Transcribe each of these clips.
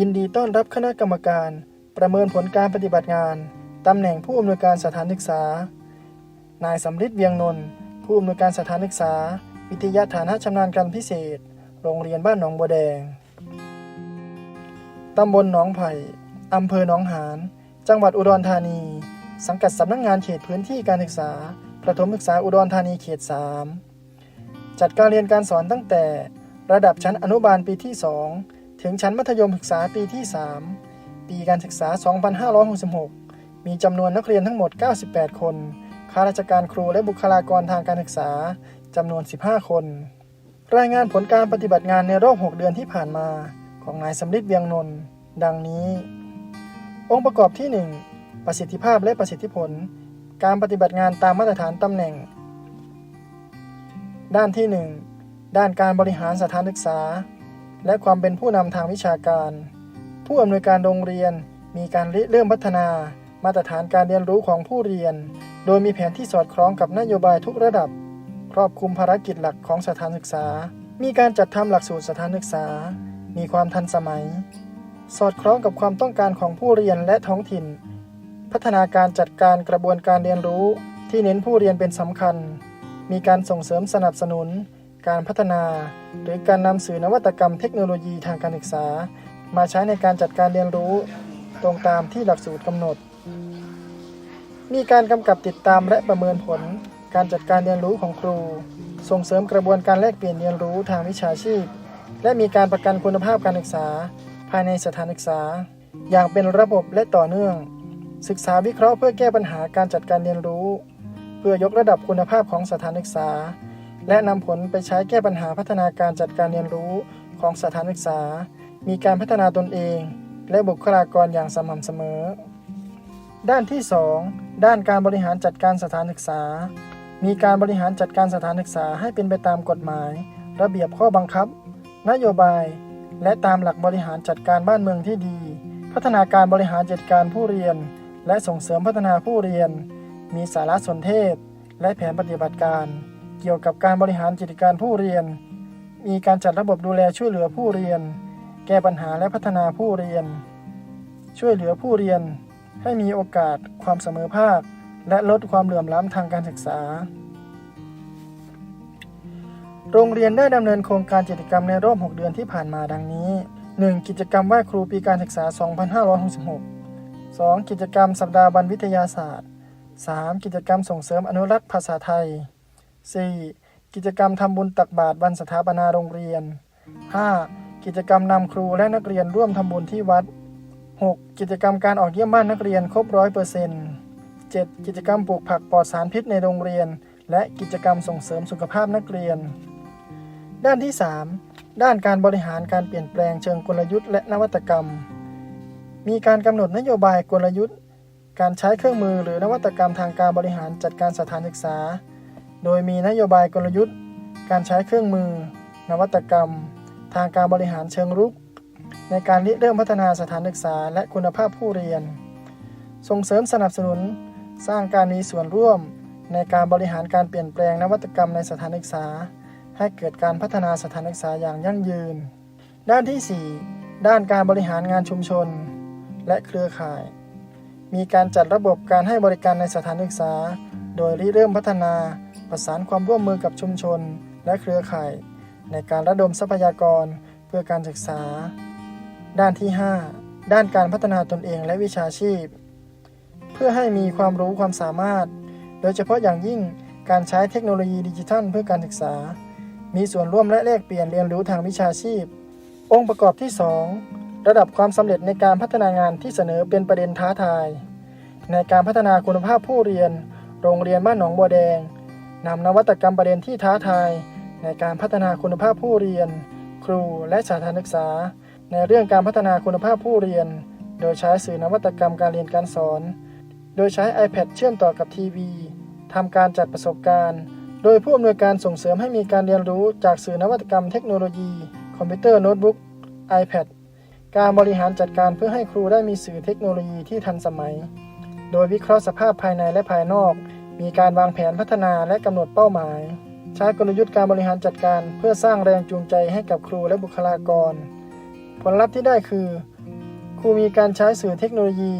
ยินดีต้อนรับคณะกรรมการ ประเมินผลการปฏิบัติงาน ตำแหน่งผู้อำนวยการสถานศึกษา นายสำริดเวียงนนท์ผู้อำนวยการสถานศึกษา วิทยาฐานะชำนาญการพิเศษ โรงเรียนบ้านหนองบัวแดง ตำบลหนองไผ่อำเภอหนองหาน จังหวัดอุดรธานี สังกัดสำนักงงานเขตพื้นที่การศึกษา ประถมศึกษาอุดรธานีเขต 3 จัดการเรียนการสอนตั้งแต่ระดับชั้นอนุบาลปีที่ 2 ถึงชั้นมัธยมศึกษาปีที่ 3 ปีการศึกษา 2566 มีจำนวนนักเรียนทั้งหมด 98 คน ข้าราชการครูและบุคลากรทางการศึกษาจำนวน 15 คน รายงานผลการปฏิบัติงานในรอบ 6 เดือนที่ผ่านมา ของนายสำริดเวียงนนท์ดังนี้ องค์ประกอบที่ 1 ประสิทธิภาพและประสิทธิผล การปฏิบัติงานตามมาตรฐานตำแหน่ง ด้านที่ 1 ด้านการบริหารสถานศึกษา และความเป็นผู้นำทางวิชาการ ผู้อำนวยการโรงเรียนมีการเริ่มพัฒนามาตรฐานการเรียนรู้ของผู้เรียน โดยมีแผนที่สอดคล้องกับนโยบายทุกระดับ ครอบคลุมภารกิจหลักของสถานศึกษา มีการจัดทำหลักสูตรสถานศึกษา มีความทันสมัย สอดคล้องกับความต้องการของผู้เรียนและท้องถิ่น พัฒนาการจัดการกระบวนการเรียนรู้ที่เน้นผู้เรียนเป็นสำคัญ มีการส่งเสริมสนับสนุน การพัฒนา หรือการนำสื่อนวัตกรรมเทคโนโลยีทางการศึกษา มาใช้ในการจัดการเรียนรู้ตรงตามที่หลักสูตรกำหนด มีการกำกับติดตามและประเมินผล การจัดการเรียนรู้ของครู ส่งเสริมกระบวนการแลกเปลี่ยนเรียนรู้ทางวิชาชีพ และมีการประกันคุณภาพการศึกษา ภายในสถานศึกษา อย่างเป็นระบบและต่อเนื่อง ศึกษาวิเคราะห์เพื่อแก้ปัญหาการจัดการเรียนรู้ เพื่อยกระดับคุณภาพของสถานศึกษา และนำผลไปใช้แก้ปัญหาพัฒนาการจัดการเรียนรู้ของสถานศึกษา มีการพัฒนาตนเอง และบุคลากรอย่างสม่ำเสมอ ด้านที่ 2 ด้านการบริหารจัดการสถานศึกษา มีการบริหารจัดการสถานศึกษาให้เป็นไปตามกฎหมาย ระเบียบข้อบังคับ นโยบาย และตามหลักบริหารจัดการบ้านเมืองที่ดี พัฒนาการบริหารจัดการผู้เรียน และส่งเสริมพัฒนาผู้เรียน มีสารสนเทศ และแผนปฏิบัติการ เกี่ยวกับการบริหารกิจการผู้เรียน มีการจัดระบบดูแลช่วยเหลือผู้เรียน แก้ปัญหาและพัฒนาผู้เรียน ช่วยเหลือผู้เรียน ให้มีโอกาส ความเสมอภาค และลดความเหลื่อมล้ำทางการศึกษา โรงเรียนได้ดำเนินโครงการกิจกรรมในรอบ 6 เดือนที่ผ่านมาดังนี้ 1. กิจกรรมไหว้ครูปีการศึกษา 2566 2. กิจกรรมสัปดาห์วันวิทยาศาสตร์ 3. กิจกรรมส่งเสริมอนุรักษ์ภาษาไทย 4. กิจกรรมทำบุญตักบาตรวันสถาปนาโรงเรียน 5. กิจกรรมนำครูและนักเรียนร่วมทำบุญที่วัด 6. กิจกรรมการออกเยี่ยมบ้านนักเรียนครบร้อยเปอร์เซ็นต์ 7. กิจกรรมปลูกผักปลอดสารพิษในโรงเรียน และกิจกรรมส่งเสริมสุขภาพนักเรียน ด้านที่ 3 ด้านการบริหารการเปลี่ยนแปลงเชิงกลยุทธ์และนวัตกรรม มีการกำหนดนโยบายกลยุทธ์ การใช้เครื่องมือหรือนวัตกรรมทางการบริหารจัดการสถานศึกษา โดยมีนโยบายกลยุทธ์ การใช้เครื่องมือ นวัตกรรม ทางการบริหารเชิงรุก ในการริเริ่มพัฒนาสถานศึกษาและคุณภาพผู้เรียน ส่งเสริมสนับสนุน สร้างการมีส่วนร่วม ในการบริหารการเปลี่ยนแปลงนวัตกรรมในสถานศึกษา ให้เกิดการพัฒนาสถานศึกษาอย่างยั่งยืน ด้านที่ 4 ด้านการบริหารงานชุมชน และเครือข่าย มีการจัดระบบการให้บริการในสถานศึกษา โดยริเริ่มพัฒนา ประสานความร่วมมือกับชุมชน และเครือข่าย ในการระดมทรัพยากรเพื่อการศึกษา ด้านที่ 5 ด้านการพัฒนาตนเองและวิชาชีพ เพื่อให้มีความรู้ความสามารถ โดยเฉพาะอย่างยิ่งการใช้เทคโนโลยีดิจิทัลเพื่อการศึกษา มีส่วนร่วมและแลกเปลี่ยนเรียนรู้ทางวิชาชีพ องค์ประกอบที่ 2 ระดับความสำเร็จในการพัฒนางานที่เสนอเป็นประเด็นท้าทาย ในการพัฒนาคุณภาพผู้เรียน โรงเรียนบ้านหนองบัวแดง นำนวัตกรรมประเด็นที่ท้าทาย ในการพัฒนาคุณภาพผู้เรียน ครูและสถานศึกษา ในเรื่องการพัฒนาคุณภาพผู้เรียน โดยใช้สื่อนวัตกรรมการเรียนการสอน โดยใช้ iPad เชื่อมต่อกับทีวีทำการจัดประสบการณ์ โดยผู้อำนวยการส่งเสริมให้มีการเรียนรู้จากสื่อนวัตกรรมเทคโนโลยี คอมพิวเตอร์โน้ตบุ๊ก iPad การบริหารจัดการเพื่อให้ครูได้มีสื่อเทคโนโลยีที่ทันสมัย โดยวิเคราะห์สภาพภายในและภายนอก มีการวางแผนพัฒนาและกำหนดเป้าหมาย ใช้กลยุทธ์การบริหารจัดการ เพื่อสร้างแรงจูงใจให้กับครูและบุคลากร ผลลัพธ์ที่ได้คือ ครูมีการใช้สื่อเทคโนโลยี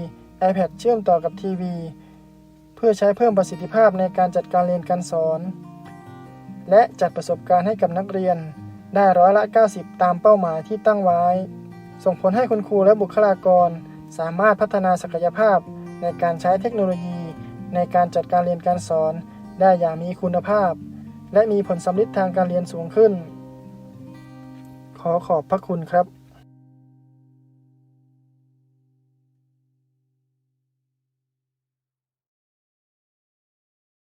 iPad เชื่อมต่อกับทีวี เพื่อใช้เพิ่มประสิทธิภาพในการจัดการเรียนการสอน และจัดประสบการณ์ให้กับนักเรียน ได้ร้อยละ 90 ตามเป้าหมายที่ตั้งไว้ ส่งผลให้คุณครูและบุคลากร สามารถพัฒนาศักยภาพในการใช้เทคโนโลยี ในการจัดการเรียนการสอน ได้อย่างมีคุณภาพ และมีผลสำลิดทางการเรียนสูงขึ้น ขอขอบพระคุณครับ